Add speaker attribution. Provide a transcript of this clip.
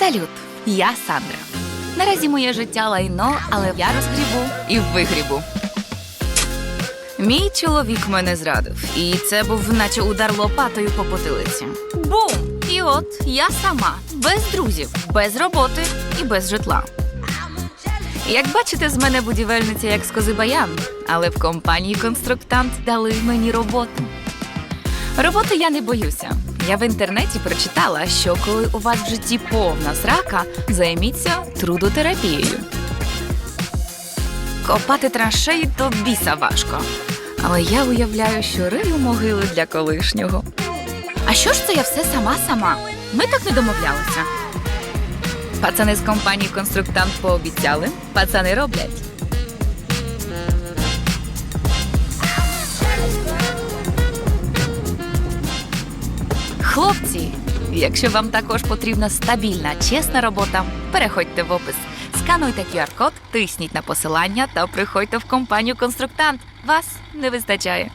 Speaker 1: Салют, я Сандра. Наразі моє життя лайно, але я розгрібу і вигрібу. Мій чоловік мене зрадив, і це був наче удар лопатою по потилиці. Бум! І от я сама, без друзів, без роботи і без житла. Як бачите, з мене будівельниця як з кози але в компанії конструктант дали мені роботу. Роботи я не боюся. Я в інтернеті прочитала, що коли у вас в житті повна срака, займіться трудотерапією. Копати траншеї то біса важко. Але я уявляю, що рию могили для колишнього. А що ж це я все сама сама? Ми так не домовлялися. Пацани з компанії конструктант пообіцяли, пацани роблять. Хлопці, якщо вам також потрібна стабільна, чесна робота, переходьте в опис, скануйте QR-код, тисніть на посилання та приходьте в компанію конструктант. Вас не вистачає.